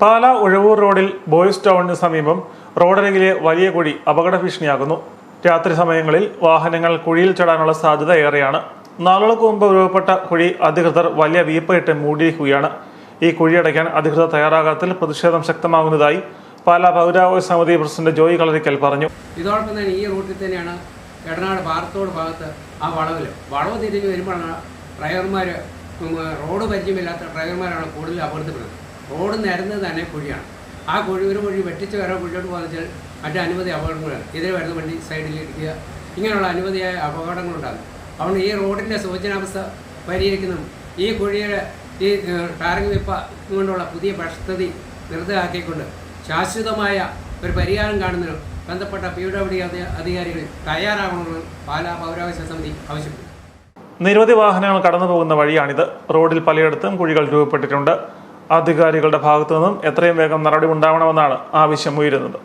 പാല ഉഴവൂർ റോഡിൽ ബോയ്സ് ടൗണിന് സമീപം റോഡരങ്ങിലെ വലിയ കുഴി അപകട ഭീഷണിയാകുന്നു. രാത്രി സമയങ്ങളിൽ വാഹനങ്ങൾ കുഴിയിൽ ചടാനുള്ള സാധ്യത ഏറെയാണ്. നാളുകൾക്ക് മുമ്പ് രൂപപ്പെട്ട കുഴി അധികൃതർ വലിയ വീപ്പയിട്ട് മൂടിയിരിക്കുകയാണ്. ഈ കുഴി അടയ്ക്കാൻ അധികൃതർ തയ്യാറാകാത്തതിൽ പ്രതിഷേധം ശക്തമാകുന്നതായി പാല പൗരാവകാശ സമിതി പ്രസിഡന്റ് ജോയി കളരിക്കൽ പറഞ്ഞു. ഇതോടൊപ്പം തന്നെ ഈ റൂട്ടിൽ തന്നെയാണ് എടനാട് പാറത്തോട് ഭാഗത്ത് ആ വളവിൽ വളവ് തിരിഞ്ഞ് വരുമ്പോഴാണ് ഡ്രൈവർമാർ റോഡ് പരിചയമില്ലാത്ത ഡ്രൈവർമാരാണ് കൂടുതൽ അപകടത്തിൽപ്പെടുന്നത്. റോഡ് നിരന്നത് തന്നെ കുഴിയാണ്. ആ കുഴി ഒരു കുഴി വെട്ടിച്ച് വേറെ കുഴിയോട്ട് പോകുന്ന വെച്ചാൽ അനുമതി അനവധി അപകടങ്ങളാണ് എതിരെ വരുന്ന വണ്ടി സൈഡിൽ ഇടിക്കുക ഇങ്ങനെയുള്ള അനുമതിയായ അപകടങ്ങളുണ്ടാകും. അതുകൊണ്ട് ഈ റോഡിന്റെ സൂചനാവസ്ഥ പരിഹരിക്കുന്നതും ഈ കുഴിയുടെ ഈ ടാറിംഗ് വിപ്പ കൊണ്ടുള്ള പുതിയ പദ്ധതി നിർത്തലാക്കിക്കൊണ്ട് ശാശ്വതമായ ഒരു പരിഹാരം കാണുന്നതിനും ബന്ധപ്പെട്ട പി ഡബ്ല്യു അധികാരികൾ തയ്യാറാകണമെന്ന് പാലാ പൗരാവകാശ സമിതി ആവശ്യപ്പെട്ടു. നിരവധി വാഹനങ്ങൾ കടന്നു പോകുന്ന വഴിയാണിത്. റോഡിൽ പലയിടത്തും കുഴികൾ രൂപപ്പെട്ടിട്ടുണ്ട്. അധികാരികളുടെ ഭാഗത്തു നിന്നും എത്രയും വേഗം നടപടി ഉണ്ടാവണമെന്നാണ് ആവശ്യം ഉയരുന്നത്.